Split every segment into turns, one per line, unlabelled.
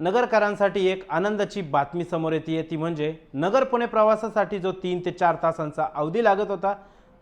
नगरकरांसाठी एक आनंदाची बातमी समोर येते. ती म्हणजे नगर पुणे प्रवासासाठी जो तीन ते चार तासांचा अवधी लागत होता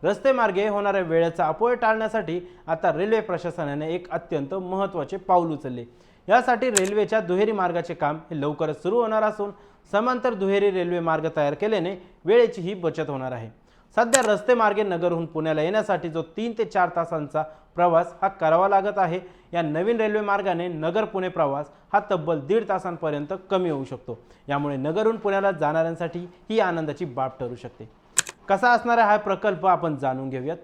रस्ते मार्गे होणाऱ्या वेळेचा अपव्यय टाळण्यासाठी आता रेल्वे प्रशासनाने एक अत्यंत महत्त्वाचे पाऊल उचलले. यासाठी रेल्वेच्या दुहेरी मार्गाचे काम हे लवकरच सुरू होणार असून समांतर दुहेरी रेल्वे मार्ग तयार केल्याने वेळेचीही बचत होणार आहे. सध्या रस्ते मार्गे नगरहून पुण्याला येण्यासाठी जो तीन ते चार तासांचा प्रवास हा करावा लागत आहे. या नवीन रेल्वे मार्गाने नगर पुणे प्रवास हा तब्बल दीड तासांपर्यंत कमी होऊ शकतो. यामुळे नगरहून पुण्याला जाणाऱ्यांसाठी ही आनंदाची बाब ठरू शकते. कसा असणारा हा प्रकल्प आपण जाणून घेऊयात.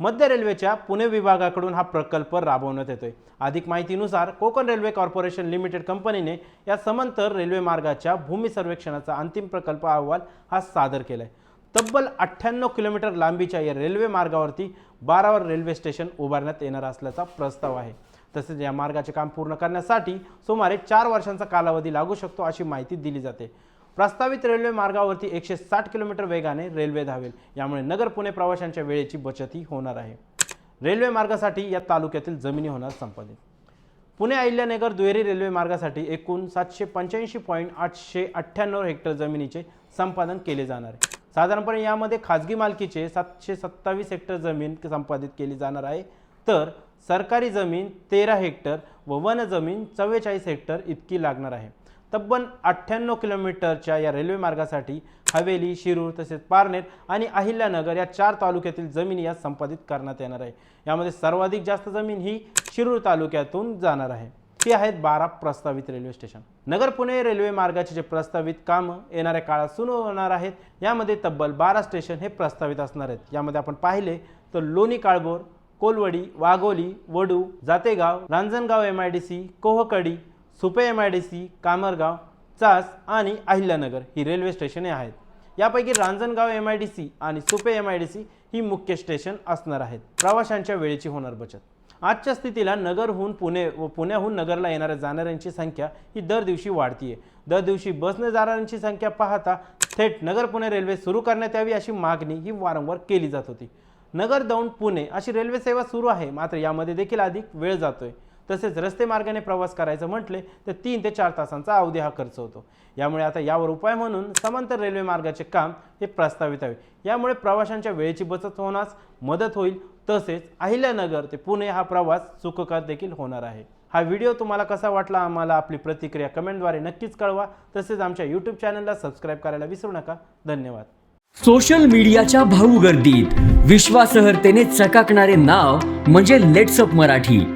मध्य रेल्वेच्या पुणे विभागाकडून हा प्रकल्प राबवण्यात येतोय. अधिक माहितीनुसार कोकण रेल्वे कॉर्पोरेशन लिमिटेड कंपनीने या समांतर रेल्वे मार्गाच्या भूमी सर्वेक्षणाचा अंतिम प्रकल्प अहवाल हा सादर केला आहे तब्बल अठ्ठ्याण्णव किलोमीटर लांबीच्या या रेल्वे मार्गावरती बारावर रेल्वे स्टेशन उभारण्यात येणार असल्याचा प्रस्ताव आहे. तसेच या मार्गाचे काम पूर्ण करण्यासाठी सुमारे चार वर्षांचा कालावधी लागू शकतो अशी माहिती दिली जाते. प्रस्तावित रेल्वे मार्गावरती एकशे साठ किलोमीटर वेगाने रेल्वे धावेल. यामुळे नगर पुणे प्रवाशांच्या वेळेची बचतही होणार आहे. रेल्वे मार्गासाठी या तालुक्यातील जमिनी होणार संपादित. पुणे अहिल्यानगर दुहेरी रेल्वे मार्गासाठी एकूण सातशे पंच्याऐंशी पॉईंट आठशे अठ्ठ्याण्णव हेक्टर जमिनीचे संपादन केले जाणार आहे. साधारणपणे यामध्ये खाजगी मालकीचे सातशे सत्तावीस हेक्टर जमीन संपादित केली जाणार आहे. तर सरकारी जमीन तेरा हेक्टर व वन जमीन चव्वेचाळीस हेक्टर इतकी लागणार आहे. तब्बल अठ्ठ्याण्णव किलोमीटरच्या या रेल्वे मार्गासाठी हवेली शिरूर तसेच पारनेर आणि अहिल्यानगर या चार तालुक्यातील जमीन या संपादित करण्यात येणार आहे. यामध्ये सर्वाधिक जास्त जमीन ही शिरूर तालुक्यातून जाणार आहे. ही आहेत बारा प्रस्तावित railway station. Nagar Pune railway मार्गाचे जे प्रस्तावित कामं येणाऱ्या काळात सुरू होणार आहेत यामध्ये तब्बल बारा स्टेशन हे प्रस्तावित असणार आहेत. यामध्ये आपण पाहिले तर Loni Kalbhor Kolwadi Wagholi Vadu Jategaon Ranjangaon M I D C Kohkadi Supe M I D C Kamargaon Chas आणि अहिल्यानगर ही रेल्वे स्टेशने आहेत. यापैकी Ranjangaon M I D C आणि Supe M I D C ही मुख्य स्टेशन असणार आहेत. प्रवाशांच्या वेळेची होणार बचत. आजच्या स्थितीला नगरहून पुणे व पुण्याहून नगरला येणाऱ्या जाणाऱ्यांची संख्या ही दर दिवशी वाढतीये. दर दिवशी बसने जाणाऱ्यांची संख्या पाहता थेट नगर पुणे रेल्वे सुरू करण्यात यावी अशी मागणी ही वारंवार केली जात होती. नगर दौंड पुणे अशी रेल्वे सेवा सुरू आहे मात्र यामध्ये देखील अधिक वेळ जातोय. तसेच रस्ते मार्गाने प्रवास करायचं म्हटले तर तीन ते चार तासांचा अवधी हा खर्च होतो. यामुळे आता यावर उपाय म्हणून समांतर रेल्वे मार्गाचे काम हे प्रस्तावित आहे. यामुळे प्रवाशांच्या वेळेची बचत होण्यास मदत होईल. तसेच अहिल्यानगर ते पुणे हा प्रवास सुखकर देखील होणार आहे. हा व्हिडिओ तुम्हाला कसा वाटला आम्हाला आपली प्रतिक्रिया कमेंटद्वारे नक्कीच कळवा. तसेच आमच्या यूट्यूब चॅनलला सबस्क्राईब करायला विसरू नका. धन्यवाद.
सोशल मीडियाच्या भाऊ गर्दीत विश्वासार्हतेने चकाकणारे नाव म्हणजे लेट्सअप मराठी.